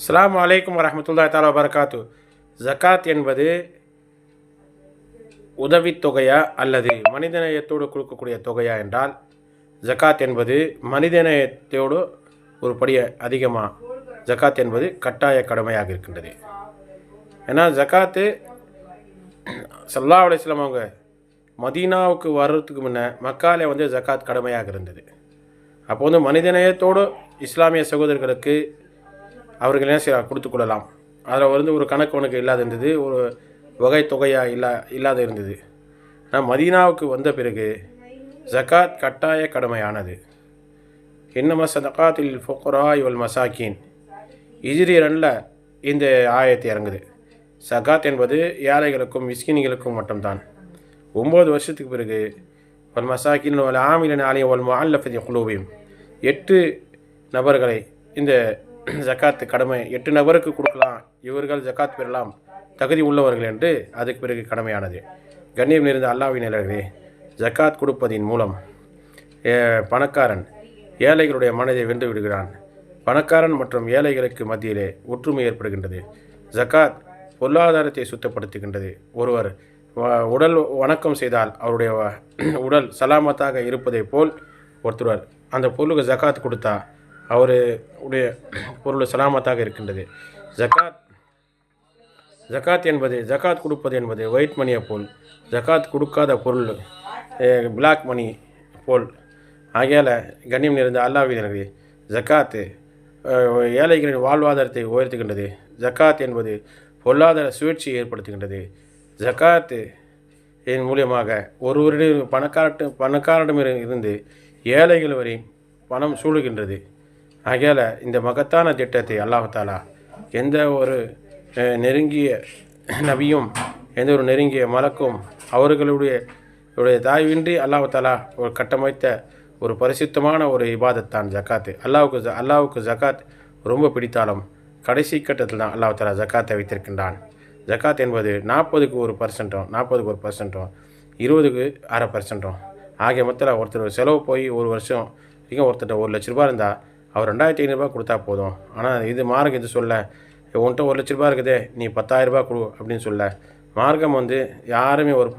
அஸ்லாம் அலைக்கும் வரமத்துல்லா தஆலா வரகாத்து ஜகாத் என்பது உதவித்தொகையா அல்லது மனிதநேயத்தோடு கொடுக்கக்கூடிய தொகையா என்றால் ஜகாத் என்பது மனிதநேயத்தோடு ஒரு படி அதிகமாக ஜகாத் என்பது கட்டாய கடமையாக இருக்கின்றது. ஏன்னா ஜகாத்து சல்லா அலிஸ்லாம் அவங்க மதீனாவுக்கு வர்றதுக்கு முன்னே மக்காலே வந்து ஜகாத் கடமையாக இருந்தது. அப்போ வந்து மனிதநேயத்தோடு இஸ்லாமிய சகோதரர்களுக்கு அவர்களையும் சில கொடுத்து கொள்ளலாம் அதில் வந்து ஒரு கணக்கு உனக்கு இல்லாத இருந்தது ஒரு வகை தொகையாக இல்லா இல்லாத இருந்தது. ஆனால் மதீனாவுக்கு வந்த பிறகு ஜகாத் கட்டாய கடமையானது. இன்னம சதகாத்தில் ஃபொக்ரா இவள் மசாக்கின். இஜிரி ரனில் இந்த ஆயத்தை இறங்குது. சகாத் என்பது ஏழைகளுக்கும் மிஸ்கினிகளுக்கும் மட்டும்தான். ஒம்பது வருஷத்துக்கு பிறகு வல் மசாக்கின் வல் ஆமிலன் ஆலயம் வல் முல்லஃபதி குலூபியும் எட்டு நபர்களை இந்த ஜக்காத்து கடமை எட்டு நபருக்கு கொடுக்கலாம். இவர்கள் ஜக்காத் பெறலாம். தகுதி உள்ளவர்கள் என்று அதுக்கு பிறகு கடமையானது. கண்ணியம் நிறைந்த அல்லாவின் நிலர்களே ஜக்காத் கொடுப்பதின் மூலம் பணக்காரன் ஏழைகளுடைய மனதை வென்று விடுகிறான். பணக்காரன் மற்றும் ஏழைகளுக்கு மத்தியிலே ஒற்றுமை ஏற்படுகின்றது. ஜக்காத் பொருளாதாரத்தை சுத்தப்படுத்துகின்றது. ஒருவர் உடல் வணக்கம் செய்தால் அவருடைய உடல் சலாமத்தாக இருப்பதைப் போல் ஒருத்தர் அந்த பொருளுக்கு ஜக்காத் கொடுத்தா அவர் உடைய பொருள் சலாமத்தாக இருக்கின்றது. ஜக்காத் ஜகாத் என்பது ஜகாத் கொடுப்பது என்பது ஒயிட் மணியை போல் ஜகாத் கொடுக்காத பொருள் பிளாக் மணி போல். ஆகையால் கண்ணியம் நிறைந்த அல்லாவினர்களே ஜக்காத்து ஏழைகளின் வாழ்வாதாரத்தை உயர்த்துகின்றது. ஜக்காத் என்பது பொருளாதார சுழற்சியை ஏற்படுத்துகின்றது. ஜக்காத்து இதன் மூலியமாக ஒருவரிடம் பணக்காரட்டு பணக்காரனிடம் இருந்து ஏழைகள் வரை பணம் சூழுகின்றது. ஆகையால் இந்த மகத்தான திட்டத்தை அல்லாஹாலா எந்த ஒரு நெருங்கிய நபியும் எந்த ஒரு நெருங்கிய மலக்கும் அவர்களுடைய உடைய தாய்வின்றி அல்லாஹாலா ஒரு கட்டமைத்த ஒரு பரிசுத்தமான ஒரு இபாதத் தான் ஜக்காத்து அல்லாவுக்கு ஜ- அல்லாவுக்கு ஜக்காத் ரொம்ப பிடித்தாலும் கடைசி கட்டத்தில் தான் அல்லாஹ் தாலா ஜக்காத்தை வைத்திருக்கின்றான். ஜக்காத் என்பது நாற்பதுக்கு ஒரு பர்சன்ட்டும் நாற்பதுக்கு ஒரு பர்சன்ட்டும் இருபதுக்கு அரை பர்சன்ட்டும் ஆகிய மொத்தத்தில் ஒருத்தர் செலவு போய் ஒரு வருஷம் வரைக்கும் ஒருத்தர் ஒரு லட்ச ரூபா இருந்தால் அவர் ரெண்டாயிரத்தி ஐநூறுரூவா கொடுத்தா போதும். ஆனால் இது மார்க்கம் இது சொல்ல உன்கிட்ட ஒரு லட்ச ரூபா இருக்குதே நீ பத்தாயிரரூபா கொடு அப்படின்னு சொல்ல. மார்க்கம் வந்து யாருமே ஒரு